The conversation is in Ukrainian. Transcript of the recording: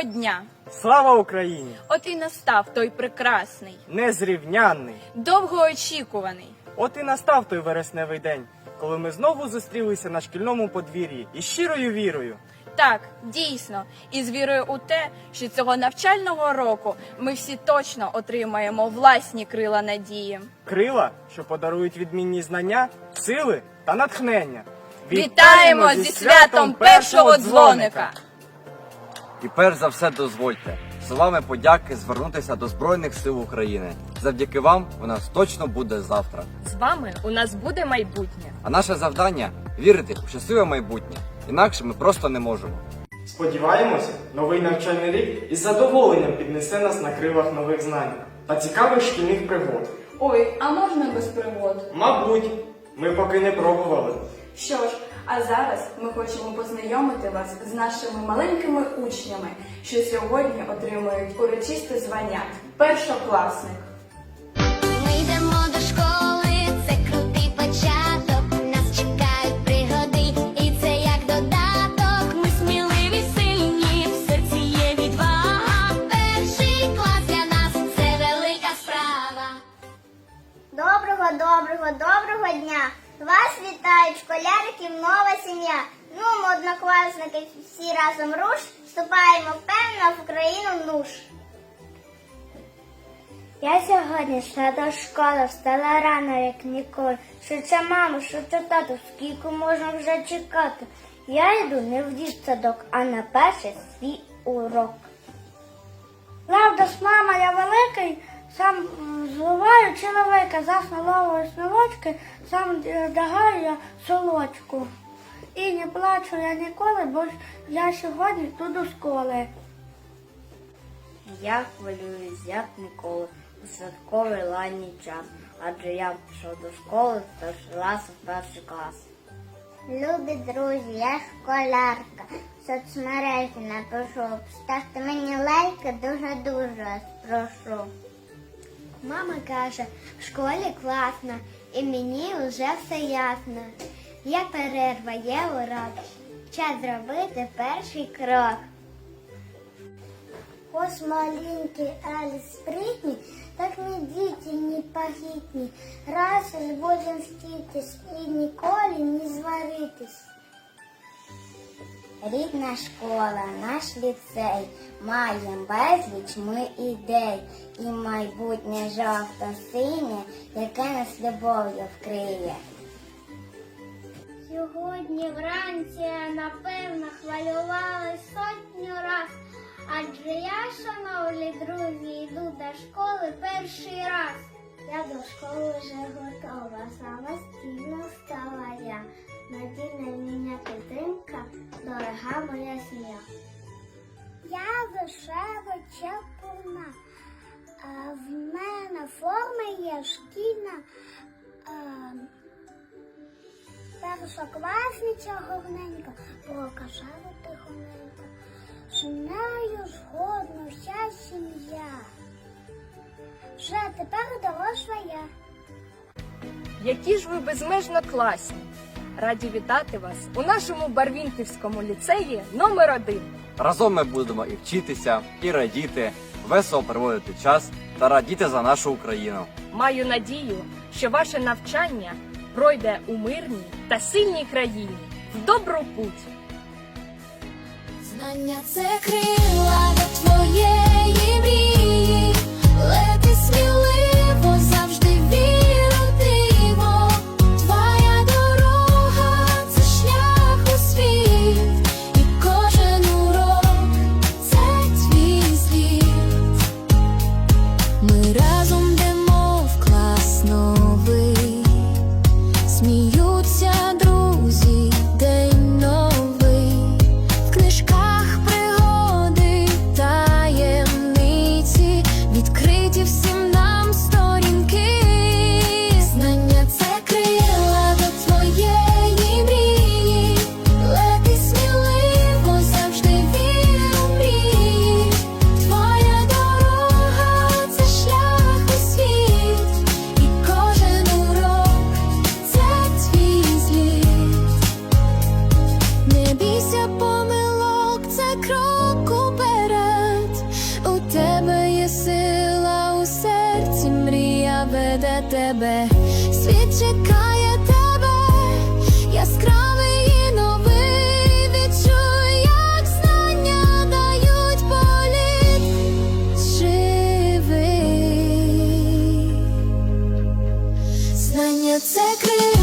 Доброго дня! Слава Україні! От і настав той прекрасний, Незрівнянний! довгоочікуваний. От і настав той вересневий день, коли ми знову зустрілися на шкільному подвір'ї із щирою вірою. Так, дійсно, і з вірою у те, що цього навчального року ми всі точно отримаємо власні крила надії. Крила, що подарують відмінні знання, сили та натхнення. Вітаємо зі святом першого дзвоника! І перш за все дозвольте словами подяки звернутися до Збройних сил України. Завдяки вам у нас точно буде завтра. З вами у нас буде майбутнє. А наше завдання вірити у щасливе майбутнє. Інакше ми просто не можемо. Сподіваємося, новий навчальний рік із задоволенням піднесе нас на крилах нових знань та цікавих шкільних пригод. Ой, а можна без пригод? Мабуть, ми поки не пробували. Що ж, а зараз ми хочемо познайомити вас з нашими маленькими учнями, що сьогодні отримують урочисте звання першокласник. Нова сім'я. Ну, ми однокласники всі разом руш, вступаємо впевнено в Україну нуж. Я сьогодні йшла до школи, встала рано, як ніколи. Що мама, що це тато, скільки можна вже чекати? Я йду не в дітсадок, а на перший свій урок. Правда мама, я зливаю чоловіка, зас наловую снолочки, сам вдягаю я солочку. І не плачу я ніколи, бо ж я сьогодні йду до школи. Я хвилююсь, як ніколи, у святковий ланній час, адже я пішов до школи перший раз у перший клас. Любі друзі, я школярка. В соцмережі напишу. Ставте мені лайки, дуже-дуже прошу. Мама каже, в школі класно, і мені вже все ясно. Є перерва, є урок. Час зробити перший крок. Ось маленький Алі спритні, так не діти, не погітні. Раз і будем вчитись і ніколи не зваритись. Рідна школа, наш ліцей, маємо безліч ми ідей, і майбутнє жовто-синє, яке нас любов'ю вкриє. Сьогодні вранці, напевно, хвилювали сотню раз. Адже я, шановні друзі, йду до школи перший раз. Я до школи вже готова, самостійно стала я. Надійна мене підтримка, дорога моя сім'я. Я душева чепурна. В мене форма є шкільна. Першокласниця говненька, прокашала тихоненько. З нею згодна вся сім'я. Вже тепер доросла я. Які ж ви безмежно класні! Раді вітати вас у нашому Барвінківському ліцеї номер 1 Разом ми будемо і вчитися, і радіти, весело проводити час та радіти за нашу Україну. Маю надію, що ваше навчання пройде у мирній та сильній країні в добру путь. Знання це крила до твоєї мрії. тебе, світ чекає тебе, яскравий і новий. Відчуй, як знання дають політ. Живий, знання це крив.